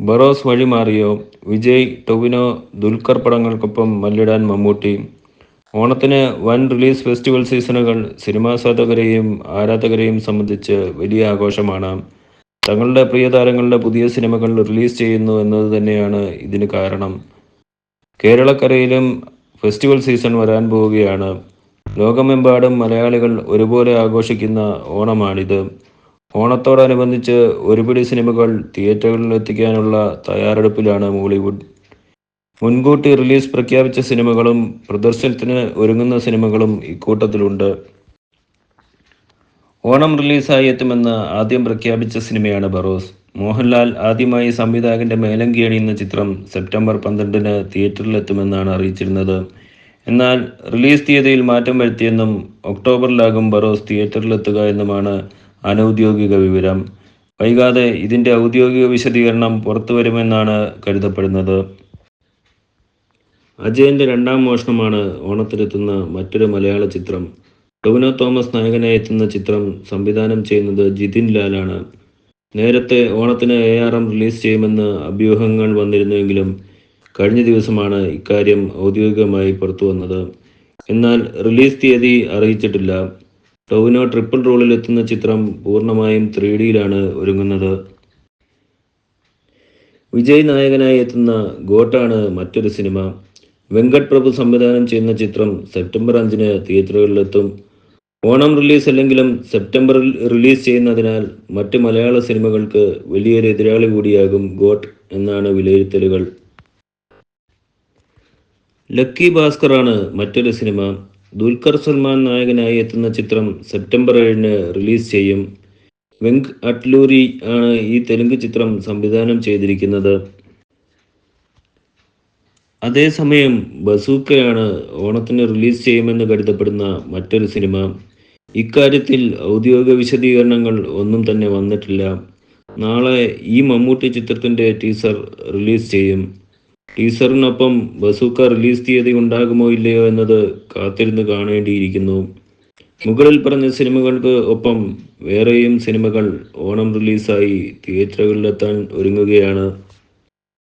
ബറോസ് വഴിമാറിയോ വിജയ് ടൊവിനോ ദുൽഖർ പടങ്ങൾക്കൊപ്പം മല്ലിടാൻ മമ്മൂട്ടി. ഓണത്തിന് വൻ release festival സീസണുകൾ സിനിമാസാധകരെയും ആരാധകരെയും സംബന്ധിച്ച് വലിയ ആഘോഷമാണ്. തങ്ങളുടെ പ്രിയ താരങ്ങളുടെ പുതിയ സിനിമകൾ റിലീസ് ചെയ്യുന്നു എന്നത് തന്നെയാണ് ഇതിന് കാരണം. കേരളക്കരയിലും ഫെസ്റ്റിവൽ സീസൺ വരാൻ പോവുകയാണ്. ലോകമെമ്പാടും മലയാളികൾ ഒരുപോലെ ആഘോഷിക്കുന്ന ഓണമാണിത്. ഓണത്തോടനുബന്ധിച്ച് ഒരുപിടി സിനിമകൾ തിയേറ്ററുകളിൽ എത്തിക്കാനുള്ള തയ്യാറെടുപ്പിലാണ് മോളിവുഡ്. മുൻകൂട്ടി റിലീസ് പ്രഖ്യാപിച്ച സിനിമകളും പ്രദർശനത്തിന് ഒരുങ്ങുന്ന സിനിമകളും ഇക്കൂട്ടത്തിലുണ്ട്. ഓണം റിലീസായി എത്തുമെന്ന് ആദ്യം പ്രഖ്യാപിച്ച സിനിമയാണ് ബറോസ്. മോഹൻലാൽ ആദ്യമായി സംവിധായകന്റെ മേലങ്കി അണിയുന്ന ചിത്രം സെപ്റ്റംബർ പന്ത്രണ്ടിന് തിയേറ്ററിലെത്തുമെന്നാണ് അറിയിച്ചിരുന്നത്. എന്നാൽ റിലീസ് തീയതിയിൽ മാറ്റം വരുത്തിയെന്നും ഒക്ടോബറിലാകും ബറോസ് തിയേറ്ററിലെത്തുക എന്നുമാണ് അനൗദ്യോഗിക വിവരം. വൈകാതെ ഇതിന്റെ ഔദ്യോഗിക വിശദീകരണം പുറത്തുവരുമെന്നാണ് കരുതപ്പെടുന്നത്. അജയന്റെ രണ്ടാം മോഷണമാണ് ഓണത്തിലെത്തുന്ന മറ്റൊരു മലയാള ചിത്രം. ടൊവിനോ തോമസ് നായകനായി എത്തുന്ന ചിത്രം സംവിധാനം ചെയ്യുന്നത് ജിതിൻ ലാലാണ്. നേരത്തെ ഓണത്തിന് എ ആർ എം റിലീസ് ചെയ്യുമെന്ന് അഭ്യൂഹങ്ങൾ വന്നിരുന്നുവെങ്കിലും കഴിഞ്ഞ ദിവസമാണ് ഇക്കാര്യം ഔദ്യോഗികമായി പുറത്തു വന്നത്. എന്നാൽ റിലീസ് തീയതി അറിയിച്ചിട്ടില്ല. ടൊവിനോ ട്രിപ്പിൾ റോളിൽ എത്തുന്ന ചിത്രം പൂർണമായും ത്രീ ഡിയിലാണ് ഒരുങ്ങുന്നത്. വിജയ് നായകനായി എത്തുന്ന ഗോട്ടാണ് മറ്റൊരു സിനിമ. വെങ്കട് പ്രഭു സംവിധാനം ചെയ്യുന്ന ചിത്രം സെപ്റ്റംബർ അഞ്ചിന് തിയേറ്ററുകളിലെത്തും. ഓണം റിലീസ് അല്ലെങ്കിലും സെപ്റ്റംബറിൽ റിലീസ് ചെയ്യുന്നതിനാൽ മറ്റ് മലയാള സിനിമകൾക്ക് വലിയൊരു എതിരാളി കൂടിയാകും ഗോട്ട് എന്നാണ് വിലയിരുത്തലുകൾ. ലക്കി ഭാസ്കറാണ് മറ്റൊരു സിനിമ. ദുൽഖർ സൽമാൻ നായകനായി എത്തുന്ന ചിത്രം സെപ്റ്റംബർ ഏഴിന് റിലീസ് ചെയ്യും. വെങ്ക് അട്ലൂരി ആണ് ഈ തെലുങ്ക് ചിത്രം സംവിധാനം ചെയ്തിരിക്കുന്നത്. അതേസമയം ബസൂക്കയാണ് ഓണത്തിന് റിലീസ് ചെയ്യുമെന്ന് കരുതപ്പെടുന്ന മറ്റൊരു സിനിമ. ഇക്കാര്യത്തിൽ ഔദ്യോഗിക വിശദീകരണങ്ങൾ ഒന്നും തന്നെ വന്നിട്ടില്ല. നാളെ ഈ മമ്മൂട്ടി ചിത്രത്തിന്റെ ടീസർ റിലീസ് ചെയ്യും. ടീസറിനൊപ്പം ബസൂക്ക റിലീസ് തീയതി ഉണ്ടാകുമോ ഇല്ലയോ എന്നത് കാത്തിരുന്ന് കാണേണ്ടിയിരിക്കുന്നു. മുകളിൽ പറഞ്ഞ സിനിമകൾക്ക് ഒപ്പം വേറെയും സിനിമകൾ ഓണം റിലീസായി തിയേറ്ററുകളിലെത്താൻ ഒരുങ്ങുകയാണ്.